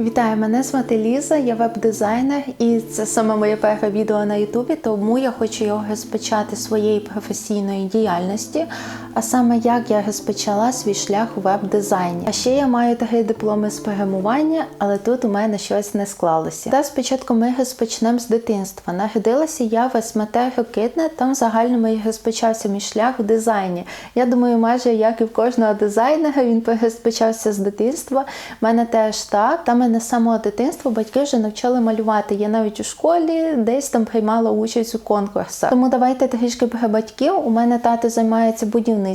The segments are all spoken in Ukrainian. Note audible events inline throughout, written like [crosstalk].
Вітаю, мене звати Ліза, я веб-дизайнер, і це саме моє перше відео на Ютубі, тому я хочу його розпочати своєї професійної діяльності, а саме як я розпочала свій шлях у веб-дизайні. А ще я маю три дипломи з програмування, але тут у мене щось не склалося. Та спочатку ми розпочнемо з дитинства. Народилася я в СМТ Рокитне, там в загальному і розпочався мій шлях в дизайні. Я думаю, майже як і в кожного дизайнера, він розпочався з дитинства. У мене теж так. Там мене з самого дитинства батьки вже навчали малювати. Я навіть у школі десь там приймала участь у конкурсах. Тому давайте трішки про батьків. У мене тато займається будівництвом,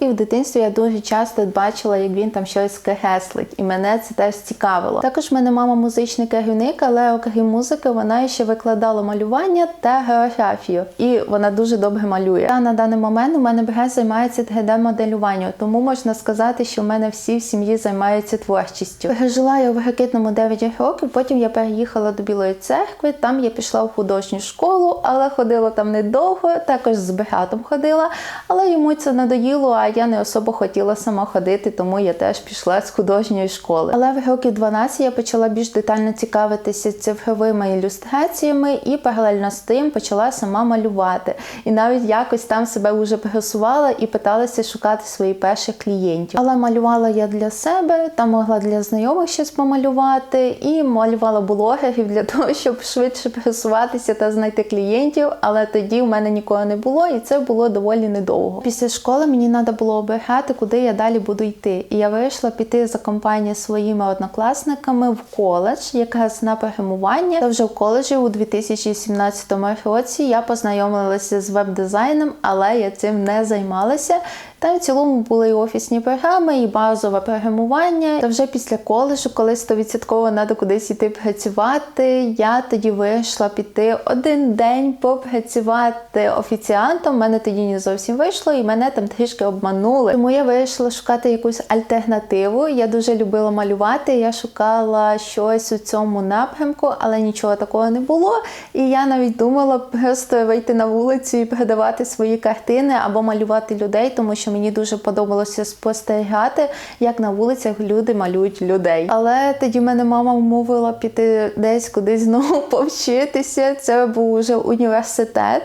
і в дитинстві я дуже часто бачила, як він там щось креслить, і мене це теж цікавило. Також в мене мама музичний керівник, але окрім музики, вона ще викладала малювання та географію, і вона дуже добре малює. Та на даний момент у мене брат займається 3D-моделюванням, тому можна сказати, що в мене всі в сім'ї займаються творчістю. Жила я в Ракитному 9 років, потім я переїхала до Білої церкви, там я пішла в художню школу, але ходила там недовго, також з братом ходила, але йому це надоїло, а я не особо хотіла сама ходити, тому я теж пішла з художньої школи. Але в років 12 я почала більш детально цікавитися цифровими ілюстраціями і паралельно з тим почала сама малювати. І навіть якось там себе вже просувала і питалася шукати своїх перших клієнтів. Але малювала я для себе, там могла для знайомих щось помалювати, і малювала блогерів для [laughs] того, щоб швидше просуватися та знайти клієнтів. Але тоді в мене нікого не було, і це було доволі недовго. Після школи мені треба було обирати, куди я далі буду йти. І я вирішила піти за компанією своїми однокласниками в коледж, якраз на програмування. Та вже в коледжі у 2017 році я познайомилася з веб-дизайном, але я цим не займалася. Там в цілому були і офісні програми, і базове програмування. Та вже після коледжу, коли 100% треба кудись іти працювати, я тоді вирішила піти один день попрацювати офіціантом. У мене тоді не зовсім вийшло, і мене там трішки обманули. Тому я вирішила шукати якусь альтернативу. Я дуже любила малювати. Я шукала щось у цьому напрямку, але нічого такого не було. І я навіть думала просто вийти на вулицю і продавати свої картини або малювати людей, тому що мені дуже подобалося спостерігати, як на вулицях люди малюють людей. Але тоді мене мама вмовила піти десь кудись знову [laughs] повчитися. Це був уже університет.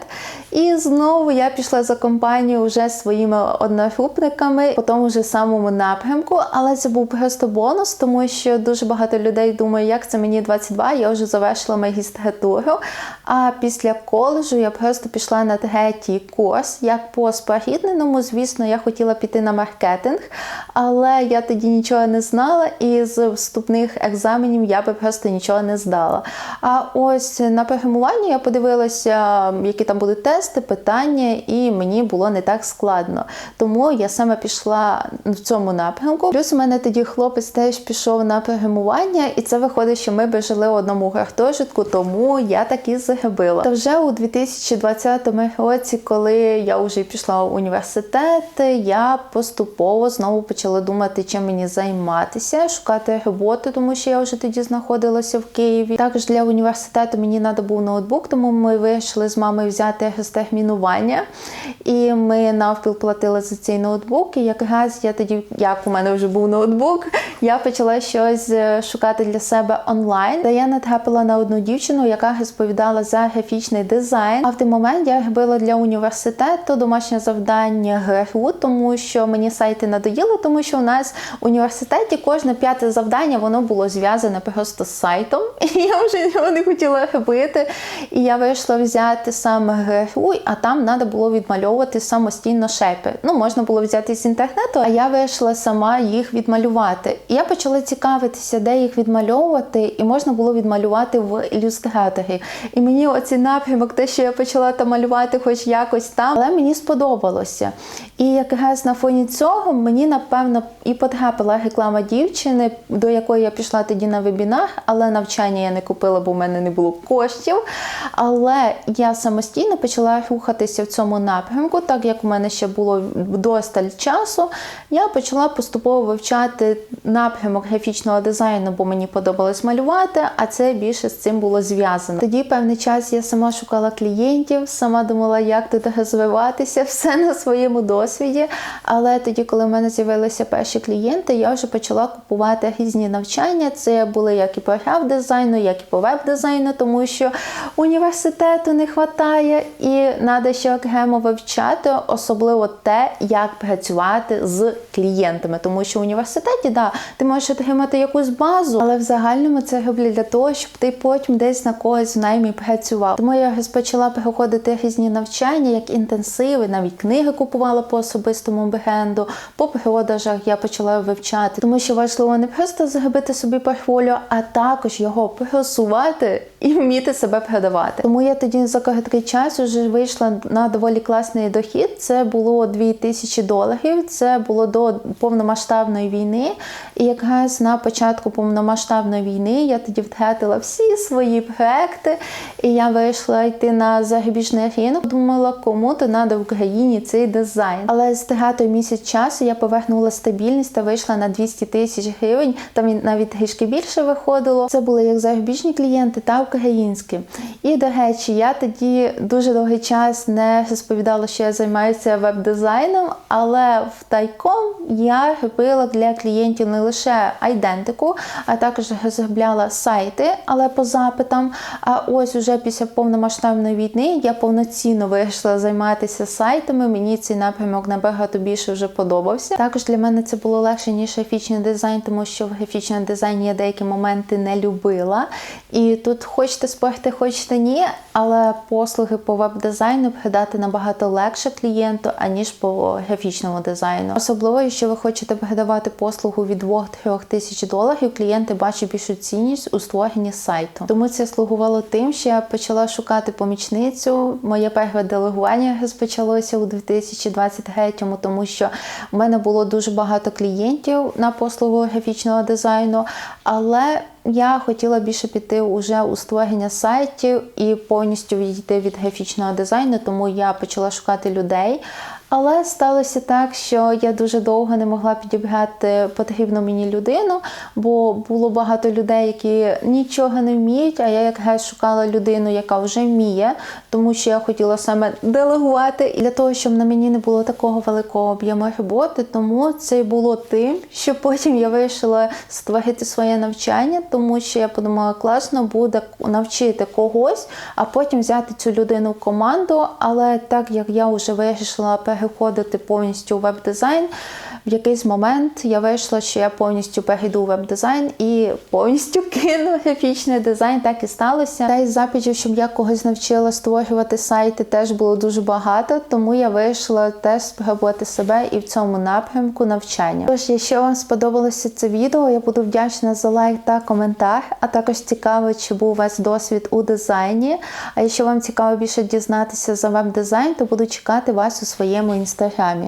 І знову я пішла за компанію вже своїми одногрупниками по тому ж самому напрямку. Але це був просто бонус, тому що дуже багато людей думає, як це мені 22, я вже завершила магістратуру. А після коледжу я просто пішла на третій курс, як по спорідненому. Звісно, я хотіла піти на маркетинг, але я тоді нічого не знала, і з вступних екзаменів я би просто нічого не здала. А ось на програмуванні я подивилася, які там будуть тести, питання, і мені було не так складно. Тому я саме пішла в цьому напрямку. Плюс у мене тоді хлопець теж пішов на програмування, і це виходить, що ми би жили в одному гуртожитку, тому я так і зробила. Та вже у 2020 році, коли я вже пішла в університет, я поступово знову почала думати, чим мені займатися, шукати роботу, тому що я вже тоді знаходилася в Києві. Також для університету мені треба був ноутбук, тому ми вирішили з мамою взяти розтермінування. І ми навпіл платили за цей ноутбук. І якраз я тоді, як у мене вже був ноутбук, я почала щось е, шукати для себе онлайн. Та я натрапила на одну дівчину, яка розповідала за графічний дизайн. А в той момент я робила для університету домашнє завдання ГРУ, тому що мені сайти надоїли, тому що у нас в університеті кожне п'яте завдання воно було зв'язане просто з сайтом. [laughs] І я вже його не хотіла робити. І я вирішила взяти саме ГРУ, а там треба було відмальовувати самостійно шепи. Ну, можна було взяти з інтернету, а я вирішила сама їх відмалювати. І я почала цікавитися, де їх відмальовувати, і можна було відмалювати в ілюстраторі. І мені оцей напрямок, те, що я почала там малювати, хоч якось там, але мені сподобалося. І якраз на фоні цього мені напевно і потрапила реклама дівчини, до якої я пішла тоді на вебінар, але навчання я не купила, бо в мене не було коштів. Але я самостійно почала рухатися в цьому напрямку, так як у мене ще було досталь часу. Я почала поступово вивчати напрямок графічного дизайну, бо мені подобалось малювати, а це більше з цим було зв'язано. Тоді певний час я сама шукала клієнтів, сама думала, як тут розвиватися, [laughs] все на своєму досвіді досвіді. Але тоді, коли в мене з'явилися перші клієнти, я вже почала купувати різні навчання. Це були як і по граф-дизайну, як і по веб-дизайну, тому що університету не вистачає, і треба ще окремо вивчати, особливо те, як працювати з клієнтами. Тому що в університеті, да, ти можеш отримати якусь базу, але в загальному це роблять для того, щоб ти потім десь на когось в наймі працював. Тому я розпочала проходити різні навчання, як інтенсиви, навіть книги купувала по особистому бренду, по продажах я почала вивчати, тому що важливо не просто зробити собі портфоліо, а також його просувати і вміти себе продавати. Тому я тоді за короткий час вже вийшла на доволі класний дохід. Це було 2000 доларів. Це було до повномасштабної війни. І якраз на початку повномасштабної війни я тоді втратила всі свої проекти, і я вийшла йти на зарубіжний ринок. Думала, кому то треба в Україні цей дизайн. Але з тратою місяць часу я повернула стабільність та вийшла на 200 тисяч гривень. Там навіть трішки більше виходило. Це були як зарубіжні клієнти та українські. І до речі, я тоді дуже довгий час не розповідала, що я займаюся веб-дизайном, але в тайком я робила для клієнтів не лише айдентику, а також розробляла сайти, але по запитам. А ось уже після повномасштабної війни я повноцінно вирішила займатися сайтами. Мені цей напрямок набагато більше вже подобався. Також для мене це було легше ніж графічний дизайн, тому що в графічному дизайні я деякі моменти не любила. І тут хочете спорти, хочете ні, але послуги по веб-дизайну продати набагато легше клієнту, аніж по графічному дизайну. Особливо, якщо ви хочете продавати послугу від 2-3 тисяч доларів, клієнти бачать більшу цінність у створенні сайту. Тому це слугувало тим, що я почала шукати помічницю. Моє перше делегування розпочалося у 2023-му, тому що в мене було дуже багато клієнтів на послугу графічного дизайну, але я хотіла більше піти уже у створення сайтів і повністю відійти від графічного дизайну, тому я почала шукати людей. Але сталося так, що я дуже довго не могла підібрати потрібну мені людину, бо було багато людей, які нічого не вміють. А я якраз шукала людину, яка вже вміє, тому що я хотіла саме делегувати і для того, щоб на мені не було такого великого об'єму роботи. Тому це було тим, що потім я вирішила створити своє навчання, тому що я подумала, класно буде навчити когось, а потім взяти цю людину в команду. Але так як я вже вирішила переходити повністю у веб-дизайн. В якийсь момент я вийшла, що я повністю перейду у веб-дизайн і повністю кину графічний дизайн. Так і сталося. Та із запитів, щоб я когось навчила створювати сайти, теж було дуже багато, тому я вирішила теж спробувати себе і в цьому напрямку навчання. Тож, якщо вам сподобалося це відео, я буду вдячна за лайк та коментар, а також цікаво, чи був у вас досвід у дизайні. А якщо вам цікаво більше дізнатися за веб-дизайн, то буду чекати вас у своєму інстаграмі.